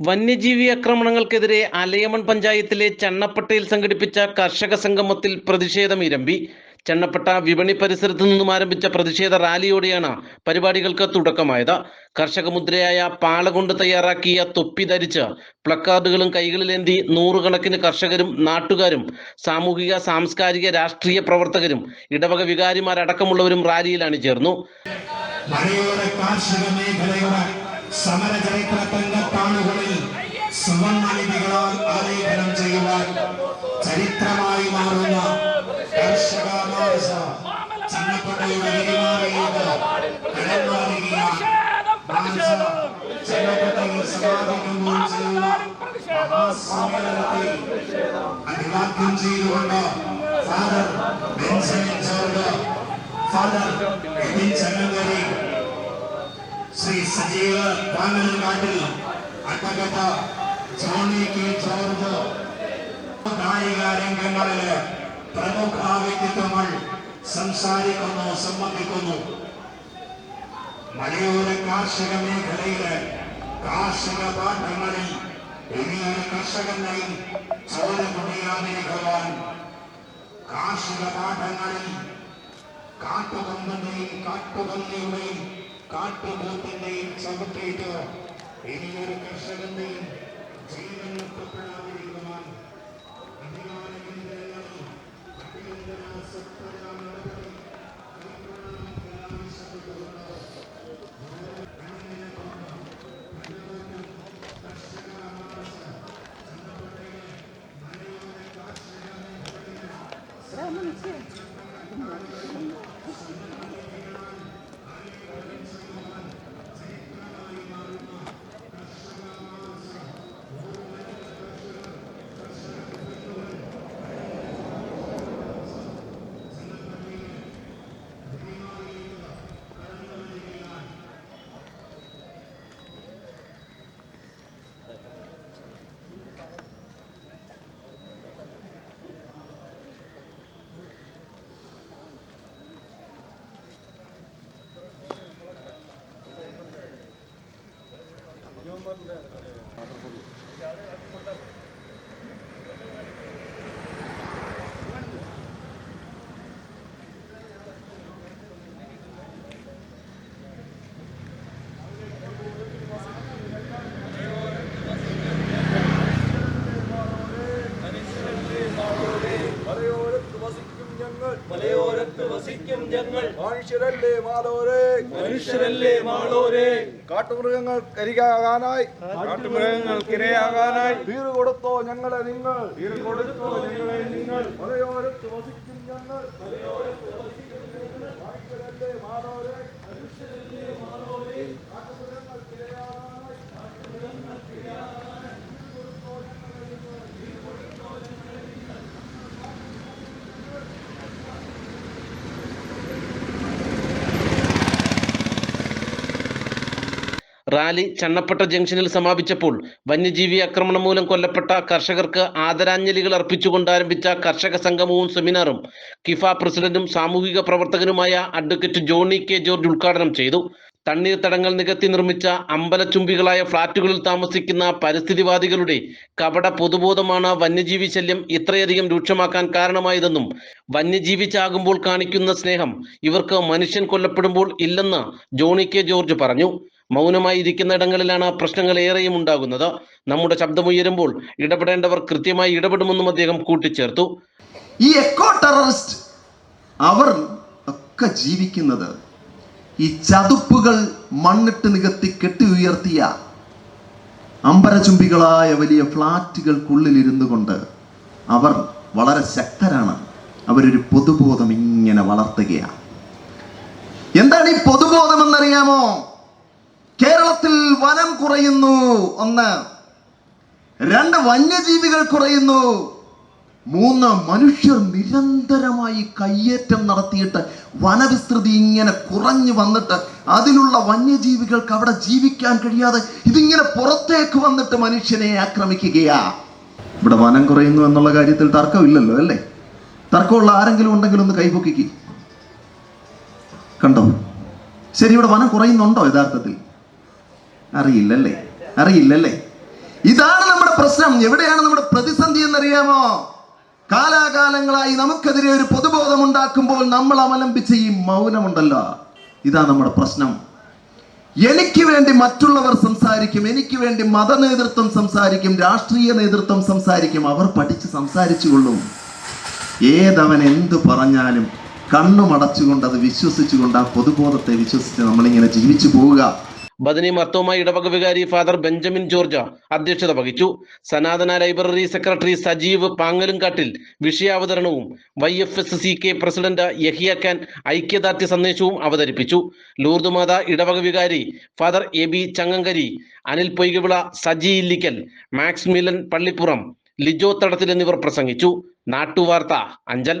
വന്യജീവി ആക്രമണങ്ങൾക്കെതിരെ അലയമൺ പഞ്ചായത്തിലെ ചണ്ണപ്പട്ടയിൽ സംഘടിപ്പിച്ച കർഷക സംഗമത്തിൽ പ്രതിഷേധം ഇരമ്പി. ചണ്ണപ്പട്ട വിപണി പരിസരത്തു നിന്നും ആരംഭിച്ച പ്രതിഷേധ റാലിയോടെയാണ് പരിപാടികൾക്ക് തുടക്കമായത്. കർഷക മുദ്രയായ പാള കൊണ്ട് തയ്യാറാക്കിയ തൊപ്പി ധരിച്ച് പ്ലക്കാർഡുകളും കൈകളിലേന്തി നൂറുകണക്കിന് കർഷകരും നാട്ടുകാരും സാമൂഹിക സാംസ്കാരിക രാഷ്ട്രീയ പ്രവർത്തകരും ഇടവക വികാരിമാരടക്കമുള്ളവരും റാലിയിൽ അണിചേർന്നു മലയോര സമര ചരിത്ര സുവർണലിപികളാൽ ആലേഖനം ചെയ്യുവാൻ ചരിത്രമായി മാറുന്ന കർഷക മാർച്ച ചന്നപ്പട്ടയുടെ വിരിമാറിലേക്ക് കടന്നുമാറുകയാണ് മാർച്ച ചന്നപ്പട്ടയിൽ സമാപിക്കുമ്പോൾ ചെയ്യുന്ന മഹാസമ്മേളനത്തിൽ അഭിവാദ്യം ചെയ്തുകൊണ്ട് ശ്രീ സജീവ കാട്ടിൽ അട്ടകത്ത ജോണി കെ ജോർജ് കായിക രംഗങ്ങളിലെ പ്രമുഖ വ്യക്തിത്വങ്ങൾ സംസാരിക്കുന്നു സംബന്ധിക്കുന്നു. മലയോര കാർഷിക മേഖലയിലെ കാർഷിക പാഠങ്ങളിൽ ഇനിയൊരു കർഷകനെയും ചോര കുടിയാതിരിക്കുവാൻ കാർഷിക പാഠങ്ങളിൽ കാട്ടുകൊമ്പന്റെയും കാട്ടുപന്നിയുടെയും കാട്ടുപോത്തിന്റെയും ചവിട്ടേറ്റ് ഇനിയൊരു കർഷകന്റെയും അധികാര കേന്ദ്രങ്ങളിൽ അടിയന്തര സത്വര നടപടി കൈക്കൊള്ളണമെന്ന് ആവശ്യപ്പെട്ടുകൊണ്ട് മലയോരത്ത് മനുഷ്യരല്ലേ വാളോരെ? മനുഷ്യരല്ലേ മാളോരെ കാട്ടുമൃഗങ്ങൾ കരികാകാനായി. കാട്ടുമൃഗങ്ങൾക്കിരയാകാനായി തീരു കൊടുത്തോ ഞങ്ങളെ നിങ്ങൾ. വീട് കൊടുത്തോ ഞങ്ങളെ നിങ്ങൾ. മലയോരത്ത് വസിക്കും ഞങ്ങൾ. റാലി ചണ്ണപ്പട്ട ജംഗ്ഷനിൽ സമാപിച്ചപ്പോൾ വന്യജീവി ആക്രമണം മൂലം കൊല്ലപ്പെട്ട കർഷകർക്ക് ആദരാഞ്ജലികൾ അർപ്പിച്ചുകൊണ്ട് ആരംഭിച്ച കർഷക സംഗമവും സെമിനാറും കിഫ പ്രസിഡന്റും സാമൂഹിക പ്രവർത്തകനുമായ അഡ്വക്കേറ്റ് ജോണി കെ ജോർജ് ഉദ്ഘാടനം ചെയ്തു. തണ്ണീർ തടങ്ങൾ നികത്തി നിർമ്മിച്ച അമ്പലച്ചുംബികളായ ഫ്ളാറ്റുകളിൽ താമസിക്കുന്ന പരിസ്ഥിതിവാദികളുടെ കപട പൊതുബോധമാണ് വന്യജീവി ശല്യം ഇത്രയധികം രൂക്ഷമാക്കാൻ കാരണമായതെന്നും വന്യജീവി ചാകുമ്പോൾ കാണിക്കുന്ന സ്നേഹം ഇവർക്ക് മനുഷ്യൻ കൊല്ലപ്പെടുമ്പോൾ ഇല്ലെന്ന് ജോണി കെ ജോർജ് പറഞ്ഞു. മൗനമായി ഇരിക്കുന്ന ഇടങ്ങളിലാണ് പ്രശ്നങ്ങൾ ഏറെയും ഉണ്ടാകുന്നത്. നമ്മുടെ ശബ്ദമുയരുമ്പോൾ ഇടപെടേണ്ടവർ കൃത്യമായി ഇടപെടുമെന്നും അദ്ദേഹം കൂട്ടിച്ചേർത്തു. ഈ എക്കോ ടെററിസ്റ്റ് അവർ ഒക്കെ ജീവിക്കുന്നത് ഈ ചതുപ്പുകൾ മണ്ണിട്ട് നികത്തി കെട്ടി ഉയർത്തിയ അമ്പരചുംബികളായ വലിയ ഫ്ലാറ്റുകൾക്കുള്ളിലിരുന്നു കൊണ്ട് അവർ വളരെ ശക്തരാണ്. അവരൊരു പൊതുബോധം ഇങ്ങനെ വളർത്തുകയാണ്. എന്താണ് ഈ പൊതുബോധം എന്നറിയാമോ? കേരളത്തിൽ വനം കുറയുന്നു ഒന്ന് രണ്ട് വന്യജീവികൾ കുറയുന്നു. മൂന്ന് മനുഷ്യർ നിരന്തരമായി കയ്യേറ്റം നടത്തിയിട്ട് വനവിസ്തൃതി ഇങ്ങനെ കുറഞ്ഞു വന്നിട്ട് അതിലുള്ള വന്യജീവികൾക്ക് അവിടെ ജീവിക്കാൻ കഴിയാതെ ഇതിങ്ങനെ പുറത്തേക്ക് വന്നിട്ട് മനുഷ്യനെ ആക്രമിക്കുകയാ. ഇവിടെ വനം കുറയുന്നു എന്നുള്ള കാര്യത്തിൽ തർക്കമില്ലല്ലോ അല്ലേ? തർക്കമുള്ള ആരെങ്കിലും ഉണ്ടെങ്കിൽ ഒന്ന് കൈപൊക്കിക്ക്. കണ്ടോ? ശരി ഇവിടെ വനം കുറയുന്നുണ്ടോ യഥാർത്ഥത്തിൽ? അറിയില്ലല്ലേ? അറിയില്ലല്ലേ? ഇതാണ് നമ്മുടെ പ്രശ്നം. എവിടെയാണ് നമ്മുടെ പ്രതിസന്ധി എന്നറിയാമോ? കാലാകാലങ്ങളായി നമുക്കെതിരെ ഒരു പൊതുബോധം ഉണ്ടാക്കുമ്പോൾ നമ്മൾ അവലംബിച്ച ഈ മൗനമുണ്ടല്ലോ. ഇതാ നമ്മുടെ പ്രശ്നം. എനിക്ക് വേണ്ടി മറ്റുള്ളവർ സംസാരിക്കും എനിക്ക് വേണ്ടി മത നേതൃത്വം സംസാരിക്കും രാഷ്ട്രീയ നേതൃത്വം സംസാരിക്കും അവർ പഠിച്ച് സംസാരിച്ചു കൊള്ളും ഏതവൻ എന്തു പറഞ്ഞാലും കണ്ണുമടച്ചുകൊണ്ട് അത് വിശ്വസിച്ചുകൊണ്ട് ആ പൊതുബോധത്തെ വിശ്വസിച്ച് നമ്മളിങ്ങനെ ജീവിച്ചു പോവുക. ബദനി മർത്തോമ ഇടവക വികാരി ഫാദർ ബെഞ്ചമിൻ ജോർജ് അധ്യക്ഷത വഹിച്ചു. സനാതന library secretary Sajeev Pangalumkattil വിഷയാവതരണവും Y F S C K president Yahiya Khan ഐക്യദാർഢ്യ സന്ദേശവും അവതരിപ്പിച്ചു. ലൂർദുമാത ഇടവക വികാരി father A B Changankari Anil Poykavila Saji Illikkal Max Milan Pallippuram Lijo Thadathil എന്നിവർ പ്രസംഗിച്ചു. നാട്ടുവാർത്ത അഞ്ചൽ.